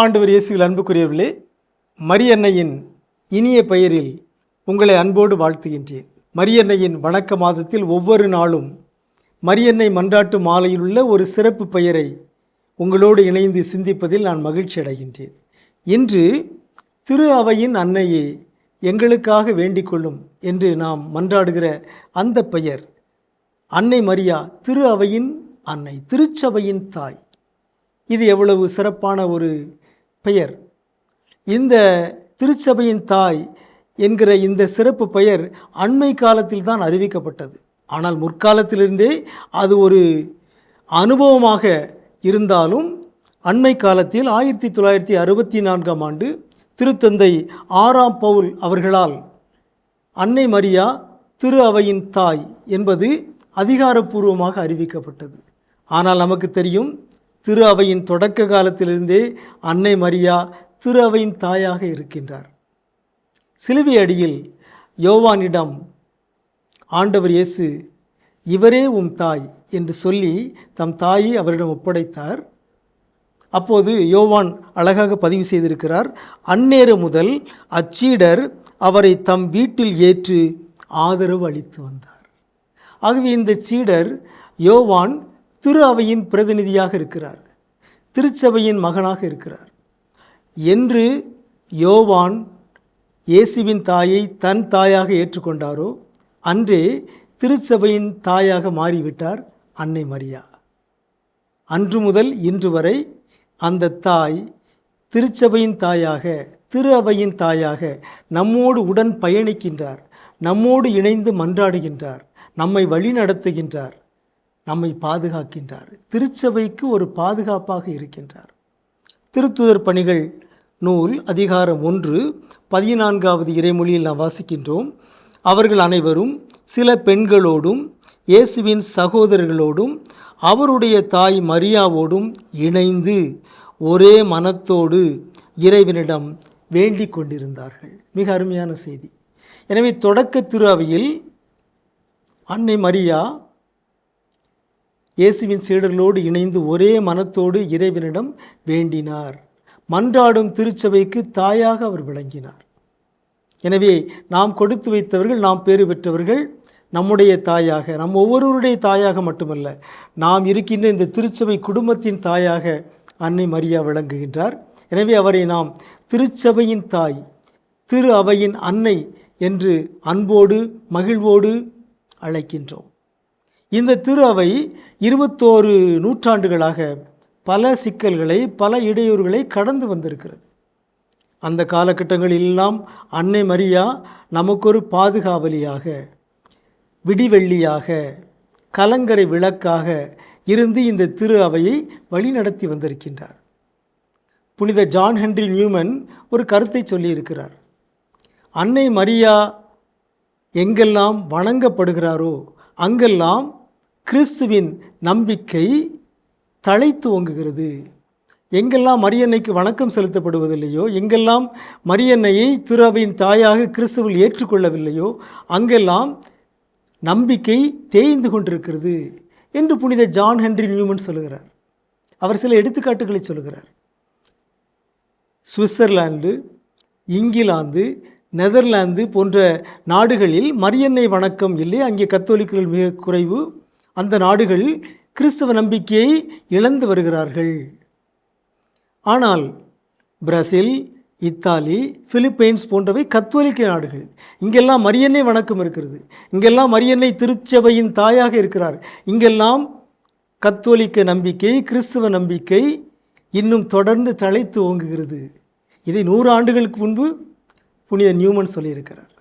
ஆண்டவர் இயேசுவில் அன்புக்குரியவர்களே மரியன்னையின் இனிய பெயரில் உங்களை அன்போடு வாழ்த்துகின்றேன். மரியன்னையின் வணக்க மாதத்தில் ஒவ்வொரு நாளும் மரியன்னை மன்றாட்டு மாலையில் உள்ள ஒரு சிறப்பு பெயரை உங்களோடு இணைந்து சிந்திப்பதில் நான் மகிழ்ச்சி அடைகின்றேன். இன்று திரு அவையின் அன்னையே எங்களுக்காக வேண்டிக்கொள்ளும் என்று நாம் மன்றாடுகிற அந்த பெயர் அன்னை மரியா திரு அவையின் அன்னை திருச்சபையின் தாய். இது எவ்வளவு சிறப்பான ஒரு பெயர். இந்த திருச்சபையின் தாய் என்கிற இந்த சிறப்பு பெயர் அண்மை காலத்தில் தான் அறிவிக்கப்பட்டது. ஆனால் முற்காலத்திலிருந்தே அது ஒரு அனுபவமாக இருந்தாலும் அண்மை காலத்தில் ஆயிரத்தி தொள்ளாயிரத்தி அறுபத்தி நான்காம் ஆண்டு திருத்தந்தை ஆறாம் பவுல் அவர்களால் அன்னை மரியா திரு அவையின் தாய் என்பது அதிகாரப்பூர்வமாக அறிவிக்கப்பட்டது. ஆனால் நமக்கு தெரியும் திரு அவையின் தொடக்க காலத்திலிருந்தே அன்னை மரியா திரு அவையின் தாயாக இருக்கின்றார். சிலுவை அடியில் யோவானிடம் ஆண்டவர் இயேசு இவரே உம் தாய் என்று சொல்லி தம் தாயை அவரிடம் ஒப்படைத்தார். அப்போது யோவான் அழகாக பதிவு செய்திருக்கிறார் அந்நேர முதல் அச்சீடர் அவரை தம் வீட்டில் ஏற்று ஆதரவு அளித்து வந்தார். ஆகவே இந்த சீடர் யோவான் திரு அவையின் பிரதிநிதியாக இருக்கிறார். திருச்சபையின் மகனாக இருக்கிறார். என்று யோவான் இயேசுவின் தாயை தன் தாயாக ஏற்றுக்கொண்டாரோ அன்றே திருச்சபையின் தாயாக மாறிவிட்டார் அன்னை மரியா. அன்று முதல் இன்று வரை அந்த தாய் திருச்சபையின் தாயாக திரு அவையின் தாயாக நம்மோடு உடன் பயணிக்கின்றார் நம்மோடு இணைந்து மன்றாடுகின்றார் நம்மை வழி நடத்துகின்றார் நம்மை பாதுகாக்கின்றார். திருச்சபைக்கு ஒரு பாதுகாப்பாக இருக்கின்றார். திருத்துதர் பணிகள் நூல் அதிகாரம் ஒன்று பதினான்காவது இறைமொழியில் நாம் வாசிக்கின்றோம். அவர்கள் அனைவரும் சில பெண்களோடும் இயேசுவின் சகோதரர்களோடும் அவருடைய தாய் மரியாவோடும் இணைந்து ஒரே மனத்தோடு இறைவனிடம் வேண்டிக் கொண்டிருந்தார்கள். மிக அருமையான செய்தி. எனவே தொடக்க திருவையில் அன்னை மரியா இயேசுவின் சீடர்களோடு இணைந்து ஒரே மனத்தோடு இறைவனிடம் வேண்டினார். மன்றாடும் திருச்சபைக்கு தாயாக அவர் விளங்கினார். எனவே நாம் கொடுத்து வைத்தவர்கள் நாம் பேறு பெற்றவர்கள் நம்முடைய தாயாக நம் ஒவ்வொருவருடைய தாயாக மட்டுமல்ல நாம் இருக்கின்ற இந்த திருச்சபை குடும்பத்தின் தாயாக அன்னை மரியா விளங்குகின்றார். எனவே அவரை நாம் திருச்சபையின் தாய் திரு அவையின் அன்னை என்று அன்போடு மகிழ்வோடு அழைக்கின்றோம். இந்த திரு அவை இருபத்தோரு நூற்றாண்டுகளாக பல சிக்கல்களை பல இடையூறுகளை கடந்து வந்திருக்கிறது. அந்த காலகட்டங்களிலெல்லாம் அன்னை மரியா நமக்கொரு பாதுகாவலியாக விடிவெள்ளியாக கலங்கரை விளக்காக இருந்து இந்த திரு அவையை வழிநடத்தி வந்திருக்கின்றார். புனித ஜான் ஹென்றி நியூமன் ஒரு கருத்தை சொல்லியிருக்கிறார். அன்னை மரியா எங்கெல்லாம் வணங்கப்படுகிறாரோ அங்கெல்லாம் கிறிஸ்துவின் நம்பிக்கை தழைத்து ஓங்குகிறது. எங்கெல்லாம் மரியன்னைக்கு வணக்கம் செலுத்தப்படுவதில்லையோ எங்கெல்லாம் மரியன்னையை துறவின் தாயாக கிறிஸ்துவில் ஏற்றுக்கொள்ளவில்லையோ அங்கெல்லாம் நம்பிக்கை தேய்ந்து கொண்டிருக்கிறது என்று புனித ஜான் ஹென்றி நியூமன் சொல்லுகிறார். அவர் சில எடுத்துக்காட்டுகளை சொல்லுகிறார். சுவிட்சர்லாந்து இங்கிலாந்து நெதர்லாந்து போன்ற நாடுகளில் மரியன்னை வணக்கம் இல்லை. அங்கே கத்தோலிக்கர்கள் மிக குறைவு. அந்த நாடுகள் கிறிஸ்தவ நம்பிக்கையை இழந்து வருகிறார்கள். ஆனால் பிரசில் இத்தாலி பிலிப்பைன்ஸ் போன்றவை கத்தோலிக்க நாடுகள். இங்கெல்லாம் மரியன்னை வணக்கம் இருக்கிறது. இங்கெல்லாம் மரியன்னை திருச்சபையின் தாயாக இருக்கிறார். இங்கெல்லாம் கத்தோலிக்க நம்பிக்கை கிறிஸ்தவ நம்பிக்கை இன்னும் தொடர்ந்து தழைத்து ஓங்குகிறது. இதை நூறு ஆண்டுகளுக்கு முன்பு புனித நியூமன் சொல்லியிருக்கிறார்.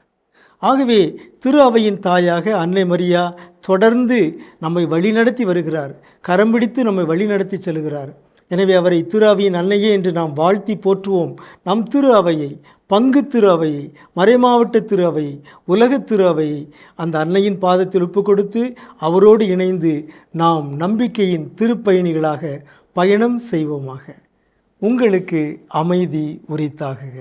ஆகவே திரு அவையின் தாயாக அன்னை மரியா தொடர்ந்து நம்மை வழிநடத்தி வருகிறார். கரம் பிடித்து நம்மை வழிநடத்தி செல்கிறார். எனவே அவரை திரு அவையின் அன்னையே என்று நாம் வாழ்த்தி போற்றுவோம். நம் திரு அவையை பங்கு திரு அவையை மறைமாவட்ட திரு அவையை உலக திரு அவையை அந்த அன்னையின் பாதத்தில் ஒப்பு கொடுத்து அவரோடு இணைந்து நாம் நம்பிக்கையின் திருப்பயணிகளாக பயணம் செய்வோமாக. உங்களுக்கு அமைதி உரித்தாகுக.